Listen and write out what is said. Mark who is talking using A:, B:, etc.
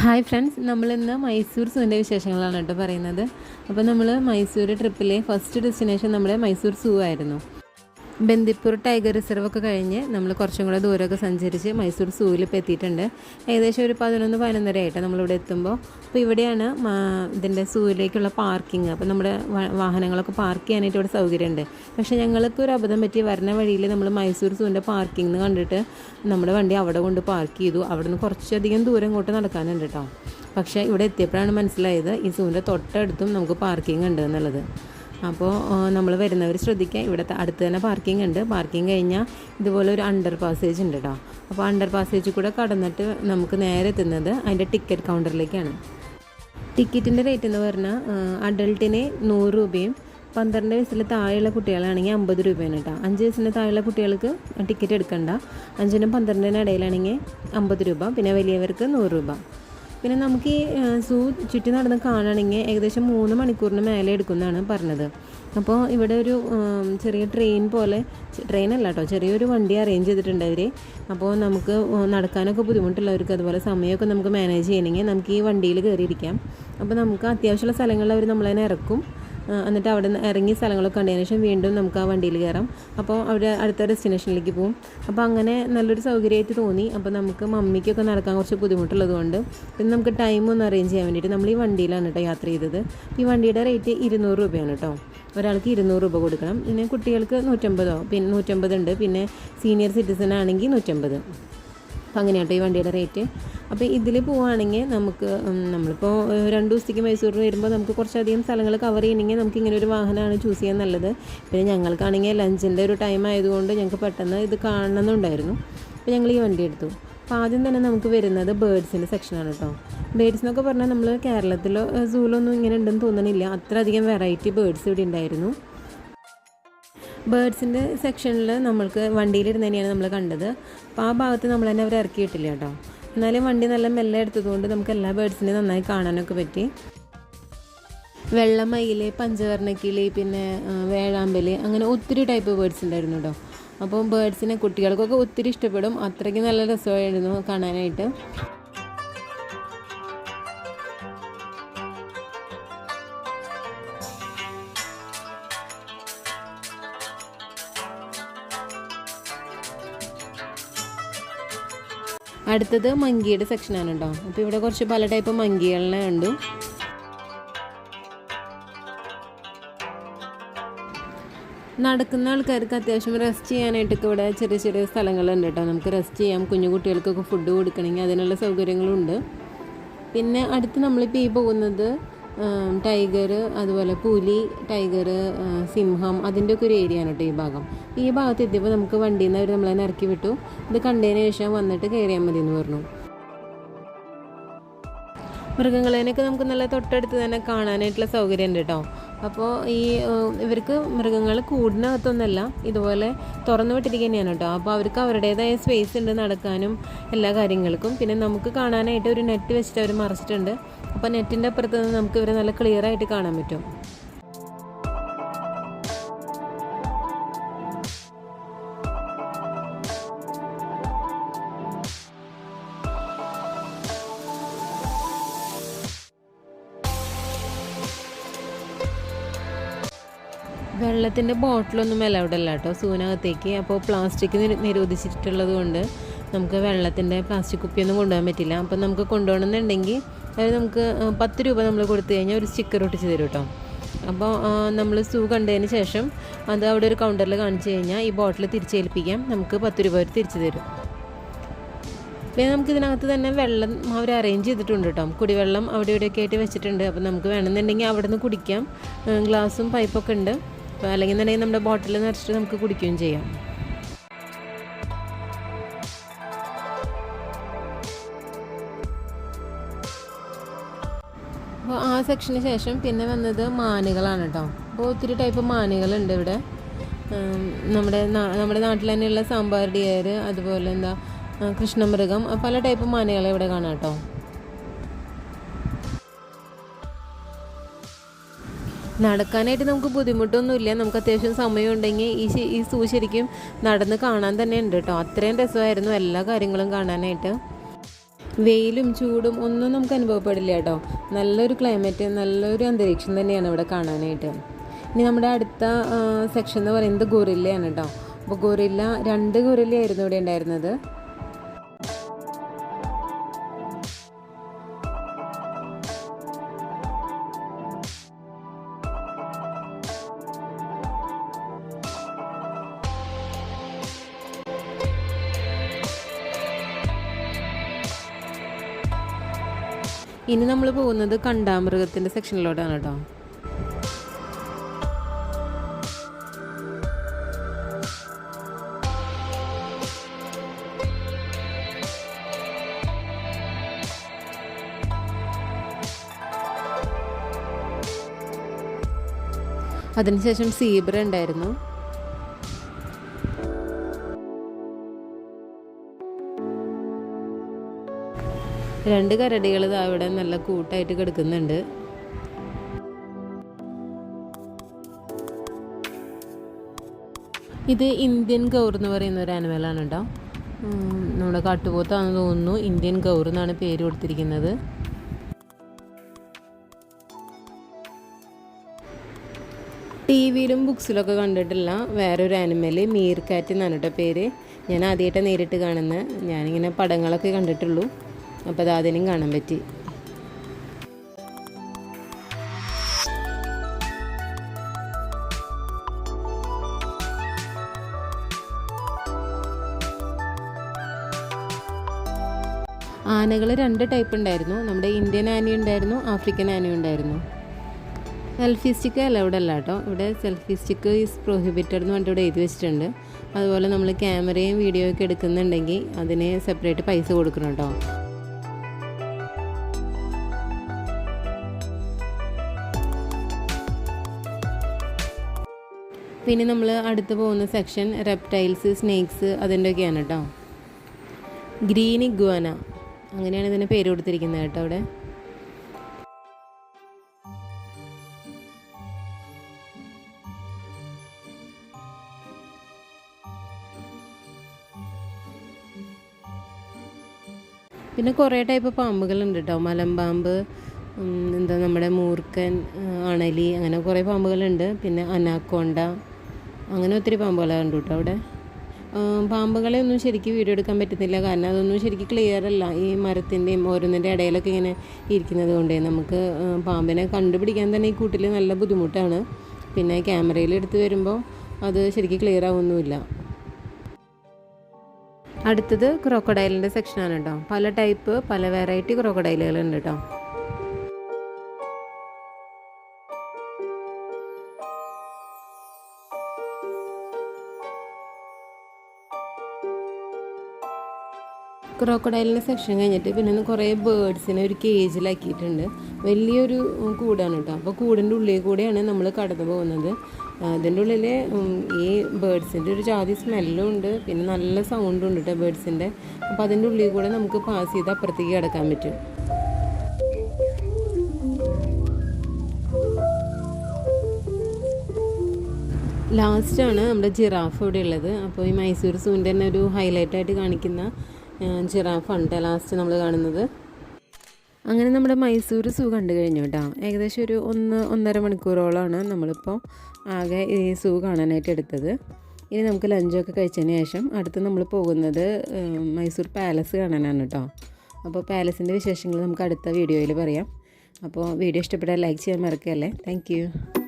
A: Hi friends നമ്മളിന്ന് മൈസൂർ സൂവിന്റെ വിശേഷങ്ങളാണ് കേട്ടോ പറയുന്നത്. അപ്പോൾ നമ്മൾ മൈസൂർ ട്രിപ്പിലെ ഫസ്റ്റ് ഡെസ്റ്റിനേഷൻ നമ്മുടെ മൈസൂർ സൂ ആയിരുന്നു. ബന്ദിപ്പൂർ ടൈഗർ റിസർവ് ഒക്കെ കഴിഞ്ഞ് നമ്മൾ കുറച്ചും കൂടെ ദൂരമൊക്കെ സഞ്ചരിച്ച് മൈസൂർ സൂവിൽ ഇപ്പോൾ എത്തിയിട്ടുണ്ട്. ഏകദേശം ഒരു പതിനൊന്ന് പതിനൊന്നര ആയിട്ട് നമ്മളിവിടെ എത്തുമ്പോൾ അപ്പോൾ ഇവിടെയാണ് ഇതിന്റെ സൂവിലേക്കുള്ള പാർക്കിംഗ് അപ്പോൾ നമ്മുടെ വാഹനങ്ങളൊക്കെ പാർക്ക് ചെയ്യാനായിട്ട് ഇവിടെ സൗകര്യമുണ്ട്. പക്ഷേ ഞങ്ങൾക്ക് ഒരു അബദ്ധം പറ്റി വരുന്ന വഴിയിൽ നമ്മൾ മൈസൂർ സൂവിന്റെ പാർക്കിംഗ് കണ്ടിട്ട് നമ്മുടെ വണ്ടി അവിടെ കൊണ്ട് പാർക്ക് ചെയ്തു. അവിടെ നിന്ന് കുറച്ചധികം ദൂരം ഇങ്ങോട്ട് നടക്കാനുണ്ട് കേട്ടോ പക്ഷേ ഇവിടെ എത്തിയപ്പോഴാണ് മനസ്സിലായത് ഈ സൂവിന്റെ തൊട്ടടുത്തും നമുക്ക് പാർക്കിംഗ് ഉണ്ട് എന്നുള്ളത്. അപ്പോൾ നമ്മൾ വരുന്നവർ ശ്രദ്ധിക്കുക. ഇവിടെ അടുത്ത് തന്നെ പാർക്കിംഗ് ഉണ്ട്. പാർക്കിംഗ് കഴിഞ്ഞാൽ ഇതുപോലെ ഒരു അണ്ടർ പാസേജ് ഉണ്ട് കേട്ടോ അപ്പോൾ അണ്ടർ പാസേജ് കൂടെ കടന്നിട്ട് നമുക്ക് നേരെ എത്തുന്നത് അതിന്റെ ടിക്കറ്റ് കൗണ്ടറിലേക്കാണ് ടിക്കറ്റിന്റെ റേറ്റ് എന്ന് പറഞ്ഞാൽ അഡൾട്ടിന് നൂറ് രൂപയും പന്ത്രണ്ട് വയസ്സിൽ താഴെയുള്ള കുട്ടികളാണെങ്കിൽ അമ്പത് രൂപയാണ് കേട്ടോ. അഞ്ച് വയസ്സിന് താഴെയുള്ള കുട്ടികൾക്ക് ടിക്കറ്റ് എടുക്കണ്ട. അഞ്ചിനും പന്ത്രണ്ടിനും ഇടയിലാണെങ്കിൽ അമ്പത് രൂപ പിന്നെ വലിയവർക്ക് നൂറ് രൂപ. പിന്നെ നമുക്ക് ഈ സൂ ചുറ്റി നടന്ന് കാണുകയാണെങ്കിൽ ഏകദേശം മൂന്ന് മണിക്കൂറിന് മേലെ എടുക്കുന്നതാണ് പറഞ്ഞത്. അപ്പോൾ ഇവിടെ ഒരു ചെറിയ ട്രെയിൻ പോലെ ട്രെയിൻ അല്ല കേട്ടോ ചെറിയൊരു വണ്ടി അറേഞ്ച് ചെയ്തിട്ടുണ്ട് അവർ അപ്പോൾ നമുക്ക് നടക്കാനൊക്കെ ബുദ്ധിമുട്ടുള്ളവർക്ക് അതുപോലെ സമയമൊക്കെ നമുക്ക് മാനേജ് ചെയ്യണമെങ്കിൽ നമുക്ക് ഈ വണ്ടിയിൽ കയറിയിരിക്കാം. അപ്പോൾ നമുക്ക് അത്യാവശ്യമുള്ള സ്ഥലങ്ങളിൽ അവർ നമ്മളതിനെ ഇറക്കും. എന്നിട്ട് അവിടെ നിന്ന് ഇറങ്ങിയ സ്ഥലങ്ങളൊക്കെ കണ്ടതിന് ശേഷം വീണ്ടും നമുക്ക് ആ വണ്ടിയിൽ കയറാം. അപ്പോൾ അവിടെ അടുത്ത ഡെസ്റ്റിനേഷനിലേക്ക് പോകും. അപ്പോൾ അങ്ങനെ നല്ലൊരു സൗകര്യമായിട്ട് തോന്നി. അപ്പോൾ നമുക്ക് മമ്മിക്കൊക്കെ നടക്കാൻ കുറച്ച് ബുദ്ധിമുട്ടുള്ളത് കൊണ്ട് പിന്നെ നമുക്ക് ടൈം ഒന്ന് അറേഞ്ച് ചെയ്യാൻ വേണ്ടിയിട്ട് നമ്മൾ ഈ വണ്ടിയിലാണ് കേട്ടോ യാത്ര ചെയ്തത്. ഈ വണ്ടിയുടെ റേറ്റ് ഇരുന്നൂറ് രൂപയാണ് കേട്ടോ. ഒരാൾക്ക് ഇരുന്നൂറ് രൂപ കൊടുക്കണം. പിന്നെ കുട്ടികൾക്ക് നൂറ്റമ്പതോ പിന്നെ നൂറ്റമ്പത് ഉണ്ട് പിന്നെ സീനിയർ സിറ്റിസൺ ആണെങ്കിൽ നൂറ്റമ്പത്. അപ്പോൾ അങ്ങനെയാട്ടോ ഈ വണ്ടിയുടെ റേറ്റ്. അപ്പോൾ ഇതിൽ പോവുകയാണെങ്കിൽ നമുക്ക് നമ്മളിപ്പോൾ രണ്ട് ദിവസത്തേക്ക് മൈസൂരിൽ വരുമ്പോൾ നമുക്ക് കുറച്ചധികം സ്ഥലങ്ങൾ കവർ ചെയ്യണമെങ്കിൽ നമുക്ക് ഇങ്ങനെ ഒരു വാഹനമാണ് ചൂസ് ചെയ്യാൻ നല്ലത്. പിന്നെ ഞങ്ങൾക്കാണെങ്കിൽ ലഞ്ചിന്റെ ഒരു ടൈം ആയതുകൊണ്ട് ഞങ്ങൾക്ക് പെട്ടെന്ന് ഇത് കാണണമെന്നുണ്ടായിരുന്നു. അപ്പോൾ ഞങ്ങൾ ഈ വണ്ടി എടുത്തു. അപ്പോൾ ആദ്യം തന്നെ നമുക്ക് വരുന്നത് ബേഡ്സിന്റെ സെക്ഷനാണ് കേട്ടോ ബേഡ്സ് എന്നൊക്കെ പറഞ്ഞാൽ നമ്മൾ കേരളത്തിലോ സൂലൊന്നും ഇങ്ങനെ ഉണ്ടെന്ന് തോന്നണില്ല. അത്രയധികം വെറൈറ്റി ബേഡ്സ് ഇവിടെ ഉണ്ടായിരുന്നു. ബേഡ്സിന്റെ സെക്ഷനിൽ നമ്മൾക്ക് വണ്ടിയിലിരുന്ന് തന്നെയാണ് നമ്മൾ കണ്ടത്. അപ്പോൾ ആ ഭാഗത്ത് നമ്മൾ തന്നെ അവർ ഇറക്കിയിട്ടില്ല കേട്ടോ. എന്നാലും വണ്ടി നല്ല മെല്ലെ എടുത്തതുകൊണ്ട് നമുക്ക് എല്ലാ ബേഡ്സിനെയും നന്നായി കാണാനൊക്കെ പറ്റി. വെള്ളമയിൽ പഞ്ചവർണക്കിളി പിന്നെ വേഴാമ്പൽ അങ്ങനെ ഒത്തിരി ടൈപ്പ് ബേഡ്സ് ഉണ്ടായിരുന്നു കേട്ടോ. അപ്പോൾ ബേഡ്സിനെ കുട്ടികൾക്കൊക്കെ ഒത്തിരി ഇഷ്ടപ്പെടും. അത്രയ്ക്ക് നല്ല രസമായിരുന്നു കാണാനായിട്ട്. അടുത്തത് മങ്കിയുടെ സെക്ഷനാണ് കേട്ടോ അപ്പോൾ ഇവിടെ കുറച്ച് പല ടൈപ്പ് മങ്കികളിനെ കണ്ടു. നടക്കുന്ന ആൾക്കാർക്ക് അത്യാവശ്യം റെസ്റ്റ് ചെയ്യാനായിട്ടൊക്കെ ഇവിടെ ചെറിയ ചെറിയ സ്ഥലങ്ങളുണ്ട് കേട്ടോ നമുക്ക് റെസ്റ്റ് ചെയ്യാം. കുഞ്ഞു കുട്ടികൾക്കൊക്കെ ഫുഡ് കൊടുക്കണമെങ്കിൽ അതിനുള്ള സൗകര്യങ്ങളുണ്ട്. പിന്നെ അടുത്ത് നമ്മളിപ്പോൾ ഈ പോകുന്നത് ടൈഗർ അതുപോലെ പുലി ടൈഗർ സിംഹം അതിന്റെ ഒക്കെ ഒരു ഏരിയ ആണ് കേട്ടോ ഈ ഭാഗം. ഈ ഭാഗത്ത് എത്തിയപ്പോൾ നമുക്ക് വണ്ടിയിൽ നിന്ന് അവർ നമ്മളെ ഇറക്കി വിട്ടു. ഇത് കണ്ടതിന് ശേഷം വന്നിട്ട് കയറിയാൽ മതി എന്ന് പറഞ്ഞു. മൃഗങ്ങളേനൊക്കെ നമുക്ക് നല്ല തൊട്ടടുത്ത് തന്നെ കാണാനായിട്ടുള്ള സൗകര്യം ഉണ്ട് കേട്ടോ. അപ്പോൾ ഈ ഇവർക്ക് മൃഗങ്ങൾ കൂടിനകത്തൊന്നല്ല ഇതുപോലെ തുറന്നു വിട്ടിരിക്കുന്നതാണ് കേട്ടോ. അപ്പോൾ അവർക്ക് അവരുടേതായ സ്പേസ് ഉണ്ട് നടക്കാനും എല്ലാ കാര്യങ്ങൾക്കും. പിന്നെ നമുക്ക് കാണാനായിട്ട് ഒരു നെറ്റ് വെച്ചിട്ട് അവർ മറിച്ചിട്ടുണ്ട്. അപ്പോൾ നെറ്റിന്റെ അപ്പുറത്ത് നിന്ന് നമുക്ക് ഇവരെ നല്ല ക്ലിയറായിട്ട് കാണാൻ പറ്റും. വെള്ളത്തിന്റെ ബോട്ടിലൊന്നും അലൗഡ് അല്ല കേട്ടോ. സൂനകത്തേക്ക്. അപ്പോൾ പ്ലാസ്റ്റിക് നിര- നിരോധിച്ചിട്ടുള്ളത് കൊണ്ട് നമുക്ക് വെള്ളത്തിന്റെ പ്ലാസ്റ്റിക് കുപ്പിയൊന്നും കൊണ്ടുപോകാൻ പറ്റില്ല. അപ്പോൾ നമുക്ക് കൊണ്ടുപോകണമെന്നുണ്ടെങ്കിൽ അത് നമുക്ക് പത്ത് രൂപ നമ്മൾ കൊടുത്തു കഴിഞ്ഞാൽ ഒരു സ്റ്റിക്കർ ഒട്ടിച്ച് തരും കേട്ടോ. അപ്പോൾ നമ്മൾ സൂ കണ്ടതിന് ശേഷം അത് അവിടെ ഒരു കൗണ്ടറിൽ കാണിച്ചു കഴിഞ്ഞാൽ ഈ ബോട്ടിൽ തിരിച്ചേൽപ്പിക്കാം. നമുക്ക് പത്ത് രൂപ അവർ തിരിച്ചു തരും. പിന്നെ നമുക്ക് ഇതിനകത്ത് തന്നെ വെള്ളം അവർ അറേഞ്ച് ചെയ്തിട്ടുണ്ട് കേട്ടോ. കുടിവെള്ളം അവിടെ ഇവിടെയൊക്കെ ആയിട്ട് വെച്ചിട്ടുണ്ട്. അപ്പോൾ നമുക്ക് വേണമെന്നുണ്ടെങ്കിൽ അവിടെ നിന്ന് കുടിക്കാം ഗ്ലാസും പൈപ്പൊക്കെ ഉണ്ട്. അല്ലെങ്കിൽ എന്നുണ്ടെങ്കിൽ നമ്മുടെ ബോട്ടിൽ നിറച്ചിട്ട് നമുക്ക് കുടിക്കുകയും ചെയ്യാം. അപ്പോൾ ആ സെക്ഷന് ശേഷം പിന്നെ വന്നത് മാനുകളാണ് കേട്ടോ അപ്പോൾ ഒത്തിരി ടൈപ്പ് മാനുകളുണ്ട് ഇവിടെ. നമ്മുടെ നമ്മുടെ നാട്ടിൽ തന്നെയുള്ള സാമ്പാർ ഡിയർ അതുപോലെ എന്താ കൃഷ്ണമൃഗം പല ടൈപ്പ് മാനുകളെ ഇവിടെ കാണാം കേട്ടോ നടക്കാനായിട്ട് നമുക്ക് ബുദ്ധിമുട്ടൊന്നുമില്ല. നമുക്ക് അത്യാവശ്യം സമയമുണ്ടെങ്കിൽ ഈ ഈ സൂ ശരിക്കും നടന്ന് കാണാൻ തന്നെ ഉണ്ട് കേട്ടോ. അത്രയും രസമായിരുന്നു എല്ലാ കാര്യങ്ങളും കാണാനായിട്ട്. വെയിലും ചൂടും ഒന്നും നമുക്ക് അനുഭവപ്പെടില്ല കേട്ടോ. നല്ലൊരു ക്ലൈമറ്റ് നല്ലൊരു അന്തരീക്ഷം തന്നെയാണ് ഇവിടെ കാണാനായിട്ട്. ഇനി നമ്മുടെ അടുത്ത സെക്ഷൻ എന്ന് പറയുന്നത് ഗൊറില്ലയാണ് കേട്ടോ. അപ്പോൾ ഗൊറില്ല രണ്ട് ഗൊറില്ലയായിരുന്നു ഇവിടെ ഉണ്ടായിരുന്നത്. ഇനി നമ്മൾ പോകുന്നത് കണ്ടാമൃഗത്തിന്റെ സെക്ഷനിലോട്ടാണ് കേട്ടോ. അതിനുശേഷം സീബ്ര ഉണ്ടായിരുന്നു. രണ്ട് കരടികൾ ഇവിടെ നല്ല കൂട്ടായിട്ട് കിടക്കുന്നുണ്ട്. ഇത് ഇന്ത്യൻ ഗൗർ എന്ന് പറയുന്ന ഒരു ആനിമലാണ് കേട്ടോ. നമ്മുടെ കാട്ടുപോത്താണെന്ന് തോന്നുന്നു ഇന്ത്യൻ ഗൗർ എന്നാണ് പേര് കൊടുത്തിരിക്കുന്നത്. ടി വിയിലും ബുക്സിലൊക്കെ കണ്ടിട്ടില്ല വേറൊരു ആനിമൽ മീർ കാറ്റ് എന്നാണ് കേട്ടോ പേര്. ഞാൻ ആദ്യമായിട്ടാണ് നേരിട്ട് കാണുന്നത്. ഞാനിങ്ങനെ പടങ്ങളൊക്കെ കണ്ടിട്ടുള്ളൂ. അപ്പോൾ അത് അതിനും കാണാൻ പറ്റി. ആനകൾ രണ്ട് ടൈപ്പ് ഉണ്ടായിരുന്നു. നമ്മുടെ ഇന്ത്യൻ ആനയുണ്ടായിരുന്നു ആഫ്രിക്കൻ ആനയുണ്ടായിരുന്നു സെൽഫി സ്റ്റിക്ക് അലൗഡ് അല്ല കേട്ടോ ഇവിടെ സെൽഫി സ്റ്റിക്ക് ഈസ് പ്രൊഹിബിറ്റഡ് എന്ന് പറഞ്ഞിട്ട് ഇവിടെ എഴുതി വെച്ചിട്ടുണ്ട്. അതുപോലെ നമ്മൾ ക്യാമറയും വീഡിയോയൊക്കെ എടുക്കുന്നുണ്ടെങ്കിൽ അതിന് സെപ്പറേറ്റ് പൈസ കൊടുക്കണം കേട്ടോ പിന്നെ നമ്മൾ അടുത്ത് പോകുന്ന സെക്ഷൻ റെപ്റ്റൈൽസ് സ്നേക്സ് അതിന്റെയൊക്കെയാണ് കേട്ടോ ഗ്രീൻ ഇഗ്വാന. അങ്ങനെയാണ് ഇതിന് പേര് കൊടുത്തിരിക്കുന്നത് കേട്ടോ അവിടെ. പിന്നെ കുറേ ടൈപ്പ് പാമ്പുകളുണ്ട് കേട്ടോ മലമ്പാമ്പ് എന്താ നമ്മുടെ മൂർക്കൻ അണലി അങ്ങനെ കുറേ പാമ്പുകളുണ്ട്. പിന്നെ അനാക്കോണ്ട അങ്ങനെ ഒത്തിരി പാമ്പുകളെ കണ്ടു കേട്ടോ അവിടെ. പാമ്പുകളെ ഒന്നും ശരിക്കും വീഡിയോ എടുക്കാൻ പറ്റുന്നില്ല. കാരണം അതൊന്നും ശരിക്കും ക്ലിയർ അല്ല. ഈ മരത്തിന്റെയും ഓരോന്നിന്റെ ഇടയിലൊക്കെ ഇങ്ങനെ ഇരിക്കുന്നത് കൊണ്ടേ നമുക്ക് പാമ്പിനെ കണ്ടുപിടിക്കാൻ തന്നെ ഈ കൂട്ടിൽ നല്ല ബുദ്ധിമുട്ടാണ്. പിന്നെ ക്യാമറയിൽ എടുത്ത് വരുമ്പോൾ അത് ശരിക്കും ക്ലിയർ ആവുന്നുമില്ല. അടുത്തത് ക്രോക്കഡൈലിന്റെ സെക്ഷനാണ് കേട്ടോ. പല ടൈപ്പ് പല വെറൈറ്റി ക്രോക്കഡൈലുകളുണ്ട് കേട്ടോ. ക്രോക്കഡൈലിന്റെ സെക്ഷൻ കഴിഞ്ഞിട്ട് പിന്നെ കുറേ ബേഡ്സിനെ ഒരു കേജിലാക്കിയിട്ടുണ്ട് വലിയൊരു കൂടാണ് കേട്ടോ. അപ്പോൾ കൂടിന്റെ ഉള്ളിൽ കൂടെയാണ് നമ്മൾ കടന്നു പോകുന്നത്. അതിന്റെ ഉള്ളിൽ ഈ ബേഡ്സിന്റെ ഒരു ജാതി സ്മെല്ലും ഉണ്ട്. പിന്നെ നല്ല സൗണ്ടും ഉണ്ട് കേട്ടോ ബേഡ്സിന്റെ അപ്പോൾ അതിന്റെ ഉള്ളിൽ കൂടെ നമുക്ക് പാസ് ചെയ്ത് അപ്പുറത്തേക്ക് കിടക്കാൻ പറ്റും. ലാസ്റ്റാണ് നമ്മുടെ ജിറാഫ് ഇവിടെ ഉള്ളത് അപ്പോൾ ഈ മൈസൂർ സൂവിന്റെ തന്നെ ഒരു ഹൈലൈറ്റായിട്ട് കാണിക്കുന്ന ജിറാഫാണ് കേട്ടോ ലാസ്റ്റ് നമ്മൾ കാണുന്നത്. അങ്ങനെ നമ്മുടെ മൈസൂർ സൂ കണ്ടു കഴിഞ്ഞു കേട്ടോ ഏകദേശം ഒരു ഒന്ന് ഒന്നര മണിക്കൂറോളമാണ് നമ്മളിപ്പോൾ ആകെ ഈ സൂ കാണാനായിട്ട് എടുത്തത്. ഇനി നമുക്ക് ലഞ്ചൊക്കെ കഴിച്ചതിന് ശേഷം അടുത്ത് നമ്മൾ പോകുന്നത് മൈസൂർ പാലസ് കാണാനാണ് കേട്ടോ അപ്പോൾ പാലസിന്റെ വിശേഷങ്ങൾ നമുക്ക് അടുത്ത വീഡിയോയിൽ പറയാം. അപ്പോൾ വീഡിയോ ഇഷ്ടപ്പെട്ടാൽ ലൈക്ക് ചെയ്യാൻ മറക്കല്ലേ? താങ്ക്